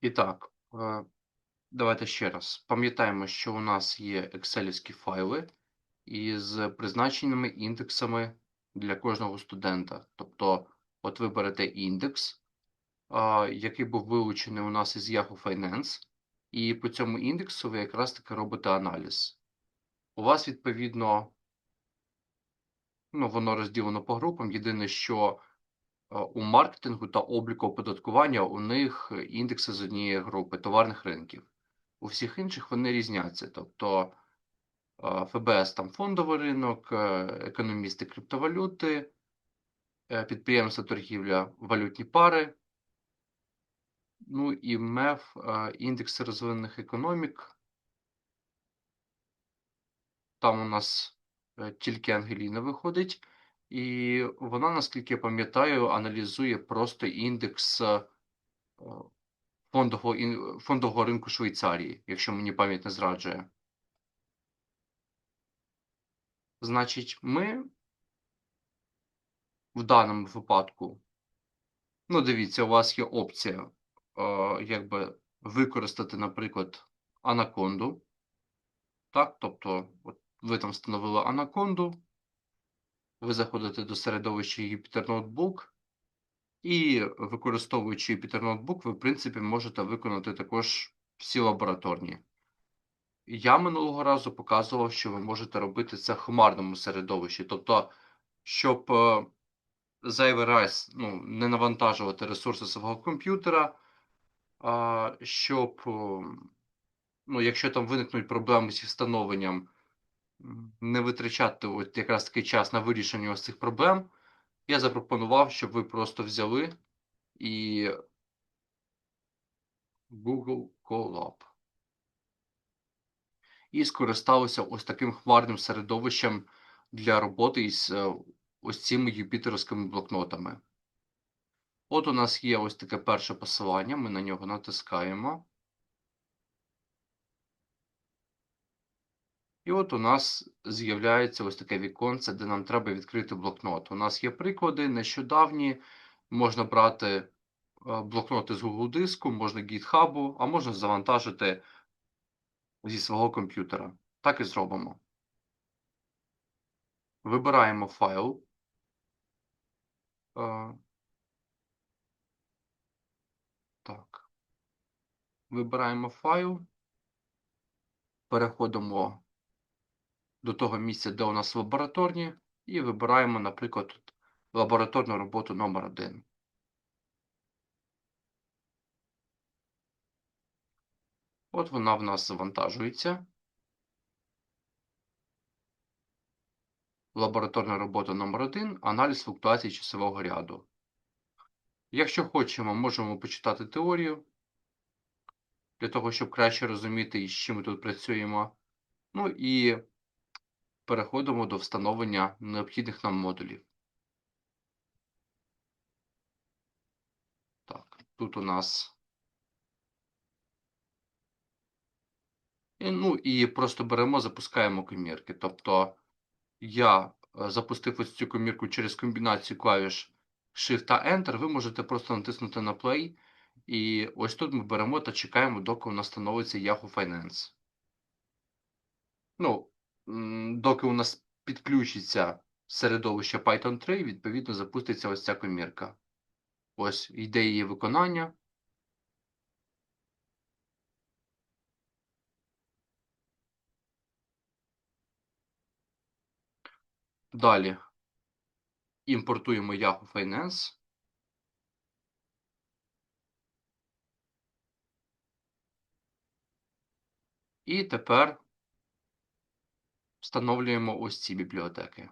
І так, е, давайте ще раз. Пам'ятаємо, що у нас є екселівські файли із призначеними індексами для кожного студента. Тобто, от ви берете індекс, який був вилучений у нас із Yahoo Finance, і по цьому індексу ви якраз таки робите аналіз. У вас, відповідно, ну, воно розділено по групам. Єдине, що у маркетингу та обліку оподаткування у них індекси з однієї групи товарних ринків. У всіх інших вони різняться. Тобто ФБС там фондовий ринок, е, економісти криптовалюти, е, підприємства торгівля валютні пари. Ну і МЕФ е, індекси розвинених економік. Там у нас тільки Ангеліна виходить, і вона, наскільки я пам'ятаю, аналізує просто індекс е, фондового, фондового ринку Швейцарії, якщо мені пам'ять не зраджує. Значить, ми в даному випадку, ну, дивіться, у вас є опція, е, якби використати, наприклад, анаконду. Так, тобто, от ви там встановили анаконду, ви заходите до середовища Jupyter Notebook, і використовуючи Jupyter Notebook, ви, в принципі, можете виконати також всі лабораторні. Я минулого разу показував, що ви можете робити це в хмарному середовищі. Тобто, щоб е, зайвий раз ну, не навантажувати ресурси свого комп'ютера, щоб, е, ну, якщо там виникнуть проблеми зі встановленням, не витрачати от якраз такий час на вирішення ось цих проблем, я запропонував, щоб ви просто взяли і Google Colab. І скористалися ось таким хмарним середовищем для роботи із е, ось цими юпітерськими блокнотами. От у нас є ось таке перше посилання, ми на нього натискаємо. І от у нас з'являється ось таке віконце, де нам треба відкрити блокнот. У нас є приклади нещодавні. Можна брати е, блокноти з Google диску, можна GitHub, а можна завантажити зі свого комп'ютера. Так і зробимо. Вибираємо файл. Е, Так. Вибираємо файл. Переходимо до того місця, де у нас лабораторні, і вибираємо, наприклад, лабораторну роботу номер 1 От вона в нас завантажується. Лабораторна робота номер 1 аналіз флуктуації часового ряду. Якщо хочемо, можемо почитати теорію для того, щоб краще розуміти, з чим ми тут працюємо. Ну і переходимо до встановлення необхідних нам модулів. Так, тут у нас. І, ну і просто беремо, запускаємо комірки. Тобто я е, запустив ось цю комірку через комбінацію клавіш Shift та Enter. Ви можете просто натиснути на Play. І ось тут ми беремо та чекаємо, доки у нас становиться Yahoo Finance. Ну, доки у нас підключиться середовище Python 3, відповідно запуститься ось ця комірка. Ось йде її виконання. Далі імпортуємо Yahoo Finance. І тепер встановлюємо ось ці бібліотеки.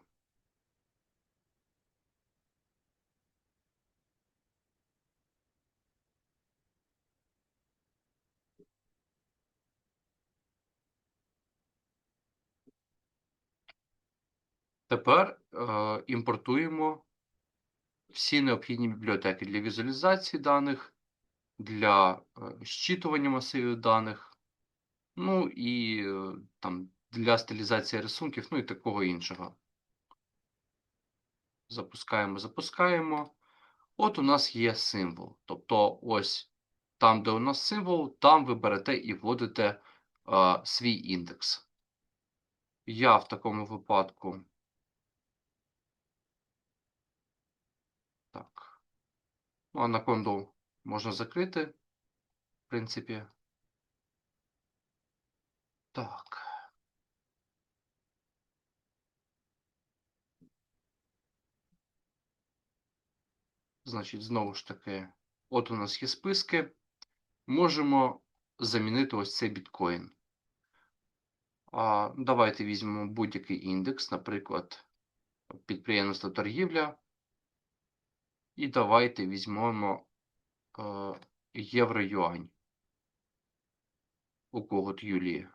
Тепер е, імпортуємо всі необхідні бібліотеки для візуалізації даних, для е, щитування масивів даних, ну і е, там для стилізації рисунків, ну і такого іншого. Запускаємо, запускаємо. От у нас є символ. Тобто ось там, де у нас символ, там ви берете і вводите а, свій індекс. Я в такому випадку. Так. Ну, анаконду можна закрити, в принципі. Так. Значить, знову ж таки, от у нас є списки. Можемо замінити ось цей біткоін. А, давайте візьмемо будь-який індекс, наприклад, підприємство торгівля. І давайте візьмемо е, євро-юань. У кого от Юлії.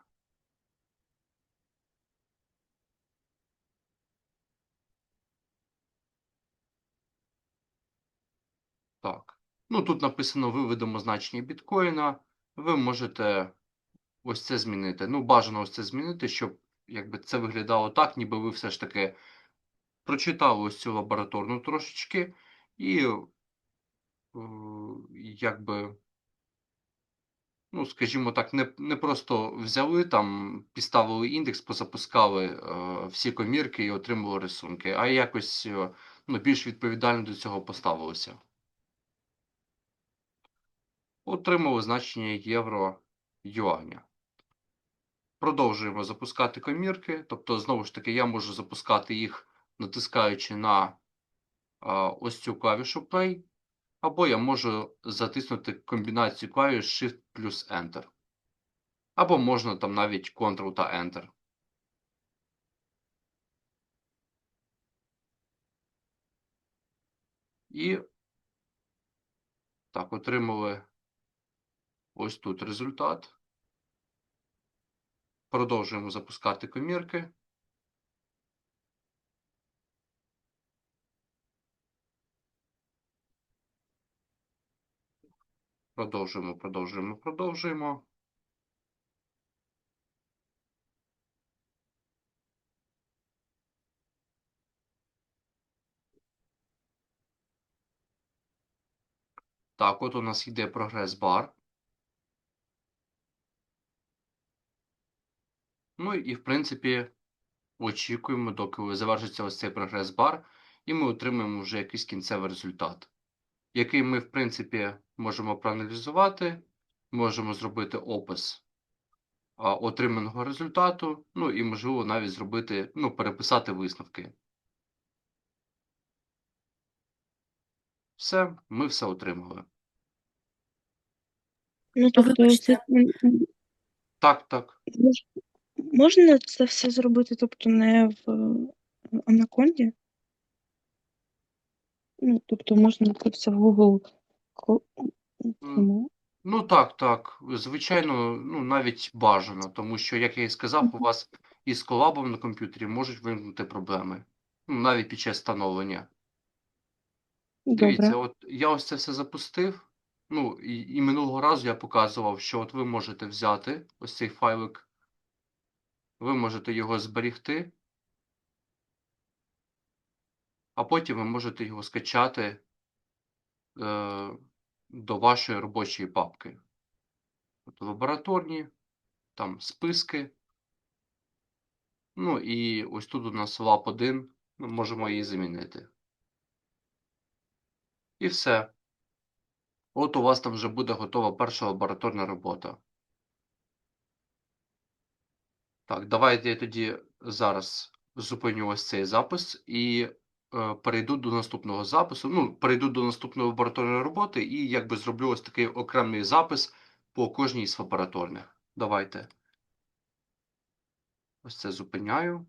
Так. Ну, тут написано виведемо значення біткоїна. Ви можете ось це змінити. Ну, бажано ось це змінити, щоб якби це виглядало так, ніби ви все ж таки прочитали ось цю лабораторну трошечки і е, якби, ну, скажімо так, не, не просто взяли там, підставили індекс, позапускали е, всі комірки і отримали рисунки, а якось е, ну, більш відповідально до цього поставилися. Отримали значення євро юаня. Продовжуємо запускати комірки. Тобто, знову ж таки, я можу запускати їх, натискаючи на а, ось цю клавішу Play, або я можу затиснути комбінацію клавіш Shift плюс Enter. Або можна там навіть Ctrl та Enter. І так, отримали ось тут результат. Продовжуємо запускати комірки. Продовжуємо, продовжуємо, продовжуємо. Так, от у нас йде прогрес Ну і, в принципі, очікуємо, доки завершиться ось цей прогрес бар, і ми отримаємо вже якийсь кінцевий результат, який ми, в принципі, можемо проаналізувати, можемо зробити опис а, отриманого результату, ну і, можливо, навіть зробити, ну, переписати висновки. Все, ми все отримали. Ну, тобто, це Так, так. Мож- можна це все зробити, тобто не в е, Анаконді? Ну, тобто можна це все в Google Ну так, так. Звичайно, ну навіть бажано, тому що, як я і сказав, у вас із колабом на комп'ютері можуть виникнути проблеми. Ну, навіть під час встановлення. Дивіться, от я ось це все запустив. Ну, і, і минулого разу я показував, що от ви можете взяти ось цей файлик, ви можете його зберігти, а потім ви можете його скачати е, до вашої робочої папки. От лабораторні, там списки. Ну і ось тут у нас лап 1, ми можемо її замінити. І все. От у вас там вже буде готова перша лабораторна робота. Так, давайте я тоді зараз зупиню ось цей запис і е, перейду до наступного запису. Ну, перейду до наступної лабораторної роботи і якби зроблю ось такий окремий запис по кожній з лабораторних. Давайте. Ось це зупиняю.